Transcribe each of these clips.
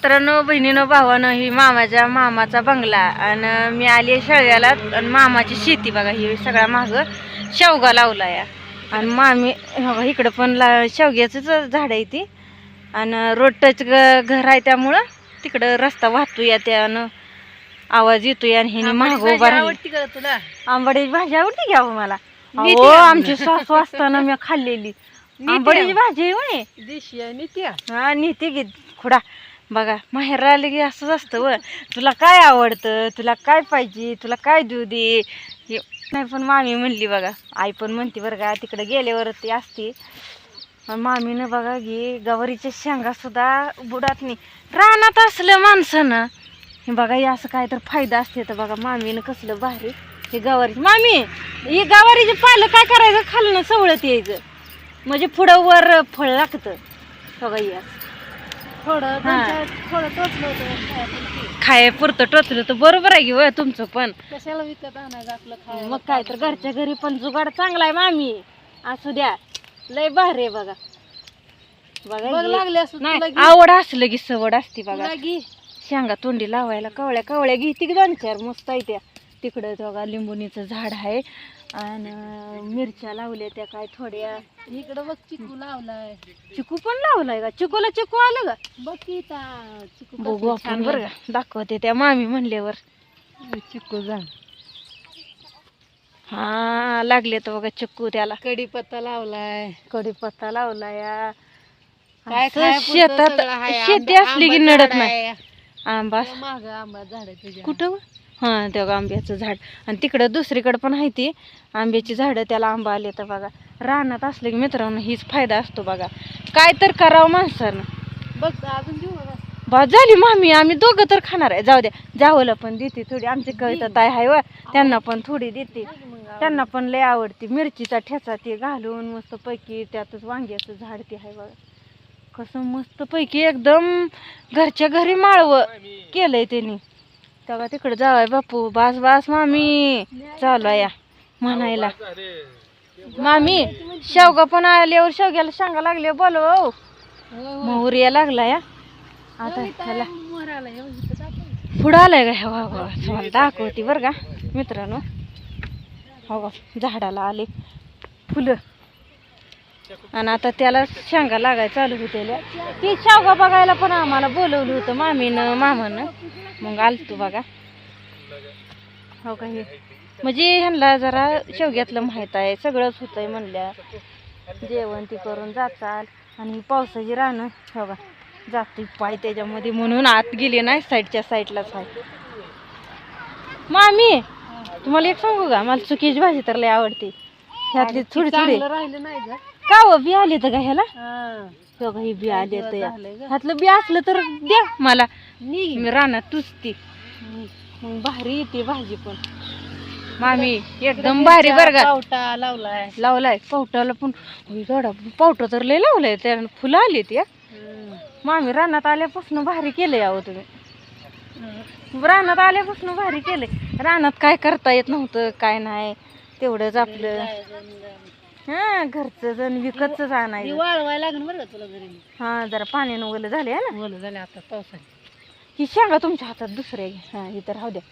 मित्रांनो बहिणीनं भावानं ही मामाच्या मामाचा बंगला आणि मी आली शेळव्याला आणि मामाची शेती बघा ही सगळा माग शेवगा लावला या आणि मामी हो इकडं पण ला शेवग्याचंच झाड आहे ती. आणि रोड टच ग घर आहे त्यामुळं तिकडं रस्ता वाहतो या त्यानं आवाज येतोय आणि ह्याने माग उभा राहिली. आवडती का तुला? आंबाड्याची भाजी आवडती घ्या मला? हो आहे आमची सासू असताना मी खाल्लेली. आंबाड्याची भाजी आहे म्हणे देशी आहे हा नेते घे खुडा. बघा माहेर आले की असंच असतं व. तुला काय आवडतं? तुला काय पाहिजे? तुला काय देऊ दे? नाही पण मामी म्हणली बघा आई पण म्हणते बरं का तिकडे गेल्यावर ती असते. मामीनं बघा घे गवारीच्या शेंगासुद्धा बुडात नाही. रानात असलं माणसानं. हे बघा हे असं काय तर फायदा असते. तर बघा मामीनं कसलं भारी. हे गवारी मामी हे गवारीचे पालं काय करायचं? खालनं सवळत यायचं. म्हणजे पुढं वर फळ लागतं. बघा या थोडं. दोन-चार- थोडं टोचलं होतं खायला पण ते. खायापुरतं टोचलं तर बरोबर आहे की वय तुमचं पण कशाला विकत आणायचं आपलं खायला मग काय तर घरच्या घरी पण जुगाड चांगला आहे मामी असू द्या लय भारी आहे बघा बघा बघ. लागले असं तुला नाही घे. आवड असलं की सवड असते बघा तुला घे. शेंगा तोंडी लावायला कवळ्या कवळ्या घेते की दोन चार मस्त आहे त्या तिकडं बघा लिंबुनीचं झाड आहे. आणि मिरच्या लावल्या त्या काय थोड्या. इकडं बघ चिकू लावलाय. चिकू पण लावलाय का? चिकूला चिकू आलं का? बघ की इथं चिकू बघू आपण बरं का? दाखवते त्या मामी म्हणल्यावर. आहे. चिकू झाड हा लागले तर बघा चिकू त्याला. कढीपत्ता लावलाय. कढीपत्ता लावला या काय असं खायापुरतं शेतात सगळं आहे. शेती असली की आंबा नडत झाड नाही. आहे. आंबा. त्या मागं आंबा झाड कुठं हा तेव्हा आंब्याचं झाड. आणि तिकडं दुसरीकडं पण आहे ती. आंब्याची झाडं त्याला आंबा आले तर बघा. रानात असले की मित्रांनो हीच फायदा असतो बघा. काय तर करावं माणसानं. बघ अजून घेऊ. बा झाली मामी. आम्ही दोघं तर खाणार आहे. जाऊ द्या. जावलं पण देते थोडी. आमची कविता ताई आहे व. त्यांना पण थोडी देते. त्यांना पण लय आवडते. मिरचीचा ठेचा ते घालून मस्त पैकी त्यातच वांग्याचं झाड ते आहे बघा. कसं मस्त पैकी एकदम घरच्या घरी माळवं केलंय त्यांनी. तेव्हा तिकडे जावाय बापू बास बास मामी. चालू आहे या म्हणायला. मामी शेवगा पण आल्यावर शेवग्याला सांगा लागले बोलव हो. मोहर या लागला या. आता ह्याला. पुढं आलाय का? हो, हो, ह्या बाबा तुम्हाला दाखवते बरं का मित्रांनो. हो झाडाला आले. फुलं. आणि आता त्याला शेंगा लागायला चालू होते ती शेवगा बघायला पण आम्हाला बोलवलं होतं मामीनं मामानं. मग आलतो बघा. हो का हे? म्हणजे ह्यांना जरा शेवग्यातलं माहीत आहे सगळंच होतंय म्हणल्या. जेवण ती करून जाचाल. आणि पावसाची रानं हो का जाते पाय त्याच्यामध्ये म्हणून आत गेली नाही साईडच्या साईडलाच आहे. मामी तुम्हाला एक सांगू का? मला चुकीची भाजी तर लय आवडते. ह्यातली थोडी थोडी. चांगलं राहिलं नाही ग. का हो बी आले तर का ह्याला? हा. हो हे बी आले तर या. झालंय ग. ह्यातलं बी असलं तर द्या मला. निघ. मी रानात तुचती मग भारी येते भाजी पण. मामी एकदम भारी बरं का? पावटा लावलाय. लावलाय. पावटाला पण होय गडा पावटा तर लय लावलंय. त्या फुलं आली त्या मामी रानात आल्यापासून भारी केलंय अहो तुम्ही. रानात आल्यापासून भारी केलंय. रानात काय करता येत नव्हतं काय नाही. तेवढंच आपलं. हा घरचं जण विकतच आणायचं. वाळवायला लागण बरं का तुला घरी? हा जरा पाण्यानं ओलं झाले ना? झाले आता पावसाने. ही शेंगा तुमच्या हातात दुसऱ्या घे. हा इथं राहू द्या.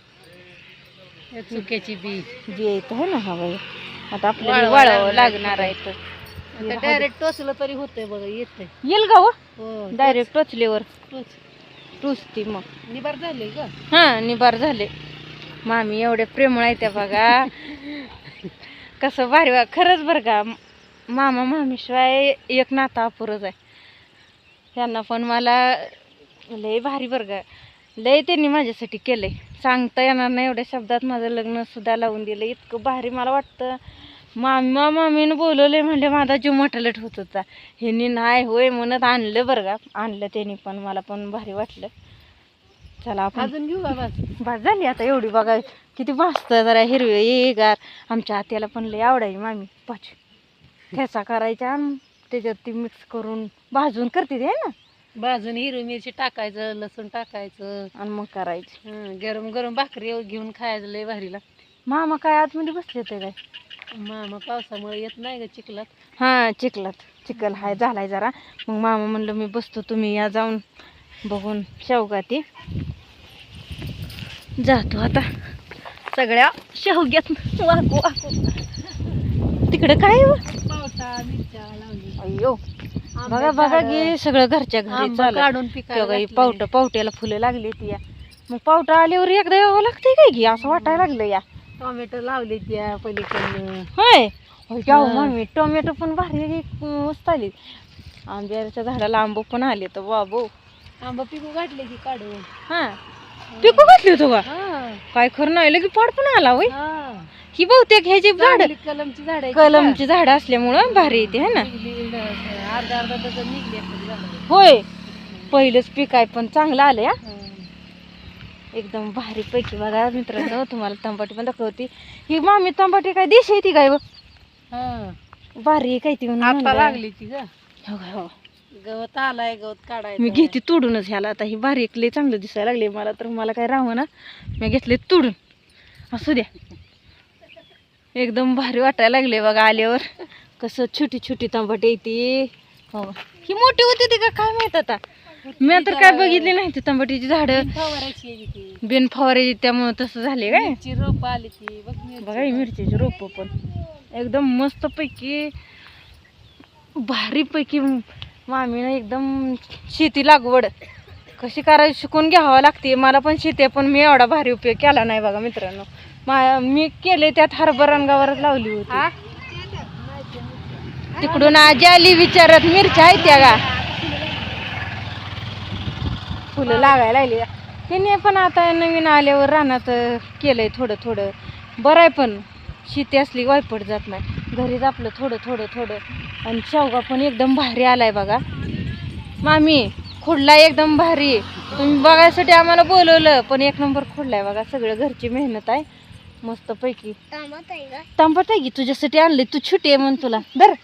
चुक्याची बी. जे येत आहे ना हा बाई. आता आपल्याला वाळावं लागणार आहे. तर. हे. डायरेक्ट टोचलं तरी होतंय बघा येतंय. येईल का हो? हो डायरेक्ट टोचल्यावर. टोच. टुचती मग. निबार झाले ग हा निबार झाले. मामी एवढे प्रेमळ आहे त्या बघा. कसं भारी वा खरंच बरं का मामा मामीशिवाय एक नाता अपुरच आहे. त्यांना पण मला लय भारी बरं का लय त्यांनी माझ्यासाठी केलंय. सांगता येणार नाही एवढ्या शब्दात माझं लग्न सुद्धा लावून दिलं. इतकं भारी मला वाटतं. मामा मामीनं बोलवलंय म्हणजे माझा जीव मटलट होत होता. ह्यांनी नाही होय म्हणत आणलं बरं का. आणलं त्यांनी पण मला पण भारी वाटलं. चला आपण अजून घेऊ बस? झाली आता एवढी बघा किती मस्त जरा हिरवे ये गार आमच्या आत्याला पण लय आवडाय मामी. पाच. ठेचा करायचा आणि त्याच्यात ती मिक्स करून भाजून करते ते है ना? भाजून हिरवी मिरची टाकायचं लसूण टाकायचं. आणि मग करायची. हं, गरम गरम भाकरी घेऊन खायचं लय भारी लागते. मामा काय आतमध्ये बसले ते काय? मामा पावसामुळे येत नाही ग चिखलात. हां चिखलात. चिखल हाय झालाय जरा. मग मामा म्हणलं मी बसतो तुम्ही या जाऊन बघून शेवगा ती? जातो आता. सगळ्या शेवग्यात वाकू वाकू. तिकडे काय हो? पावटा मिरच्या लावली अय्यो. बघा बघा की सगळं घरच्या घरी काढून. पावट पावट्याला फुलं लागली ती या. मग पावटा आल्यावर एकदा यावं लागतंय काय की? असं वाटायला लागलं या. टोमॅटो लावले त्या पलीकडनं. होय. मम्मी टोमॅटो पण भारी मस्त आली आंब्याच्या झाडाला आंबो पण आले तर बाबो. आंबा पिकू गाठले की काढून. हा. पिकू घातली होतो का काय खरं नाही लगे पाड पण आला होय. हा. ही बहुतेक ह्याची झाड कलमची झाड कलमची झाड असल्यामुळं भारी येते है ना? अर्धा अर्धा डझन निघली आपली झाडं. होय. पहिलंच पीक आहे पण चांगलं आलं या. एकदम भारी पैकी बघा मित्रांनो तुम्हाला तंबाटी पण दाखवते. ही मामी तंबाटी काय देशी ती काय. भारी काय ती. लागली ती ग. हो हो. गवत आलाय गवत काढायचं मी घेते तोडूनच ह्याला. आता ही बारीक लय चांगलं दिसायला लागले मला तर मला काय राहावं ना? मी घेतले तोडून. असू द्या. एकदम भारी वाटायला लागले बघा आल्यावर. कसं छोटी छोटी तांबट येते. हो. ही मोठी होती ती का काय माहीत आता? मी तर काय बघितली नाही ती तांबटीची झाडं. फवारायची बिन फवारे त्यामुळे तसं झाले काय? मिरची रोप आली ती. बघ मिरची. बघा ही मिरचीची रोप पण. एकदम मस्त पैकी भारी पैकी मामीनं एकदम शेती लागवड. कशी करायची शिकून घ्यावं लागते. मला पण शेती पण मी एवढा भारी उपयोग केला नाही बघा मित्रांनो. मा मी केले त्यात हरभरा रंगावरच लावली होती? तिकडून आजी आली विचारत मिरच्या आहेत त्या का? फुलं लागायला लागली. त्याने पण आता नवीन आल्यावर रानात केलंय थोडं थोडं. बरं आहे पण शेती असली वायपट जात नाही. घरीच आपलं थोडं थोडं थोडं. आणि शेवगा पण एकदम भारी आलाय बघा. मामी खुडला एकदम भारी. तुम्ही बघायसाठी आम्हाला बोलवलं पण एक नंबर खुडलाय बघा सगळं घरची मेहनत आहे. मस्त पैकी. तांबट आहे की? तुझ्यासाठी आणले तू छुटी आहे म्हण तुला. बरं